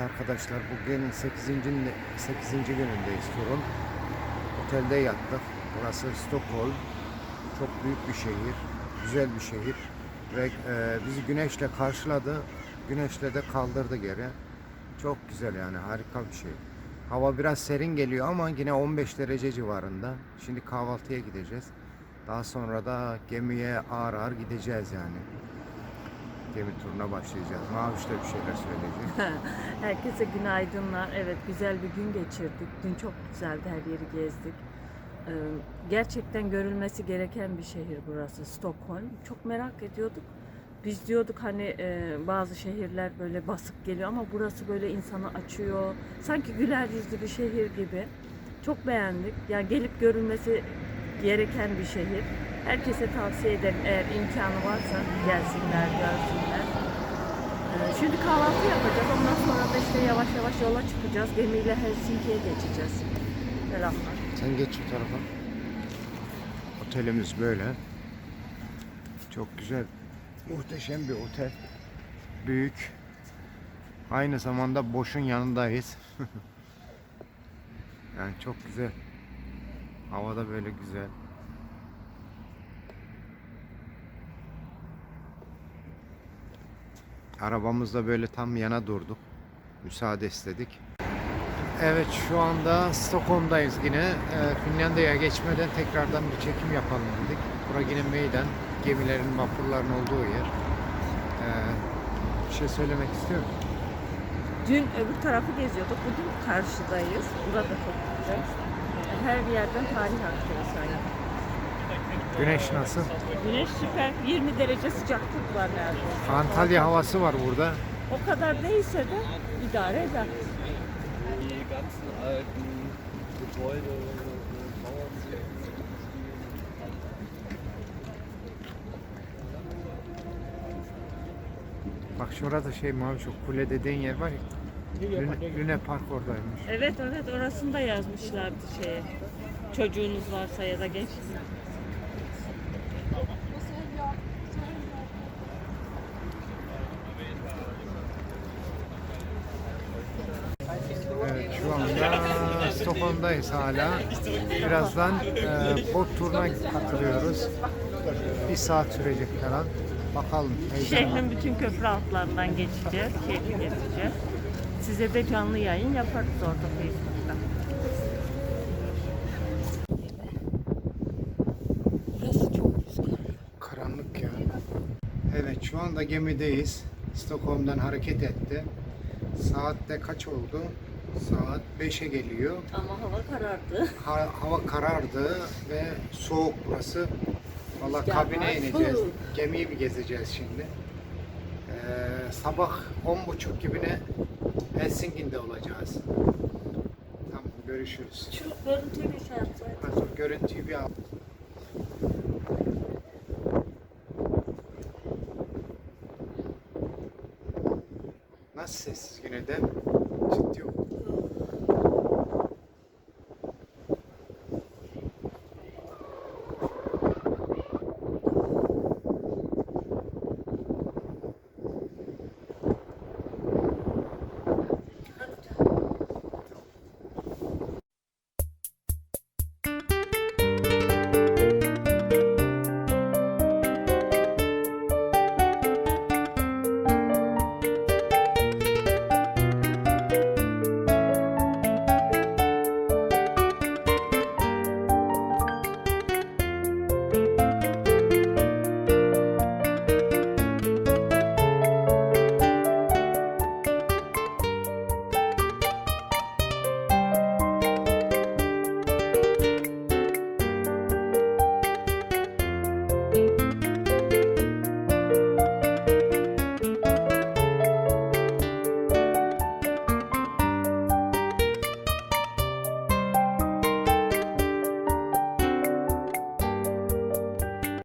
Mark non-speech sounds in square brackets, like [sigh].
Arkadaşlar bugün 8. 8. günündeyiz turun. Otelde yattık. Burası Stockholm. Çok büyük bir şehir. Güzel bir şehir. Ve e, bizi güneşle karşıladı. Güneşle de kaldırdı geri. Çok güzel yani harika bir şey. Hava biraz serin geliyor ama yine 15 derece civarında. Şimdi kahvaltıya gideceğiz. Daha sonra da gemiye ağır ağır gideceğiz yani. Gemi turuna başlayacağız. Maviş de bir şeyler söyleyecek. [laughs] Herkese günaydınlar. Evet güzel bir gün geçirdik. Dün çok güzeldi. Her yeri gezdik. Ee, gerçekten görülmesi gereken bir şehir burası. Stockholm. Çok merak ediyorduk. Biz diyorduk hani e, bazı şehirler böyle basık geliyor ama burası böyle insanı açıyor. Sanki güler yüzlü bir şehir gibi. Çok beğendik. Yani gelip görülmesi gereken bir şehir. Herkese tavsiye ederim eğer imkanı varsa gelsinler, görsünler. Ee, Şimdi kahvaltı yapacağız. Ondan sonra da işte yavaş yavaş yola çıkacağız. Gemiyle Helsinki'ye geçeceğiz. Selamlar. Sen geç şu tarafa. Otelimiz böyle. Çok güzel. Muhteşem bir otel. Büyük. Aynı zamanda boşun yanındayız. [laughs] yani çok güzel. Havada böyle güzel. Arabamızda böyle tam yana durduk. Müsaade istedik. Evet şu anda Stockholm'dayız yine. Ee, Finlandiya'ya geçmeden tekrardan bir çekim yapalım dedik. Bura yine meydan. Gemilerin, vapurların olduğu yer. Ee, bir şey söylemek istiyorum. Dün öbür tarafı geziyorduk. Bugün karşıdayız. Burada çok güzel. Her bir yerden tarih aktarı sanki. Güneş nasıl? Güneş süper. 20 derece sıcaklık var neredeyse. Antalya havası var burada. O kadar değilse de idare eder. Bak şurada şey mavi çok kule dediğin yer var ya. Lüne, Lüne Park oradaymış. Evet evet orasını da yazmışlardı şeye. Çocuğunuz varsa ya da genç. Evet şu anda Stockholm'dayız hala. Birazdan e, bot turuna katılıyoruz. Bir saat sürecek falan. Bakalım. heyecanla. Şehrin bütün köprü altlarından geçeceğiz, şehri gezeceğiz. Size de canlı yayın yaparız orada Facebook'ta. Burası çok rüzgarlı. Karanlık ya. Evet şu anda gemideyiz. Stockholm'dan hareket etti. Saatte kaç oldu? Saat 5'e geliyor. Ama hava karardı. Ha- hava karardı ve soğuk burası. Valla Rüzgar kabine var. ineceğiz. Hı. Gemiyi bir gezeceğiz şimdi. Ee, sabah 10.30 gibi ne Helsinki'de olacağız. Tamam görüşürüz. Şu görüntüyü bir şey yapsaydı. Hadi görüntüyü bir al. Nasıl sessiz yine de? Ciddi oldu.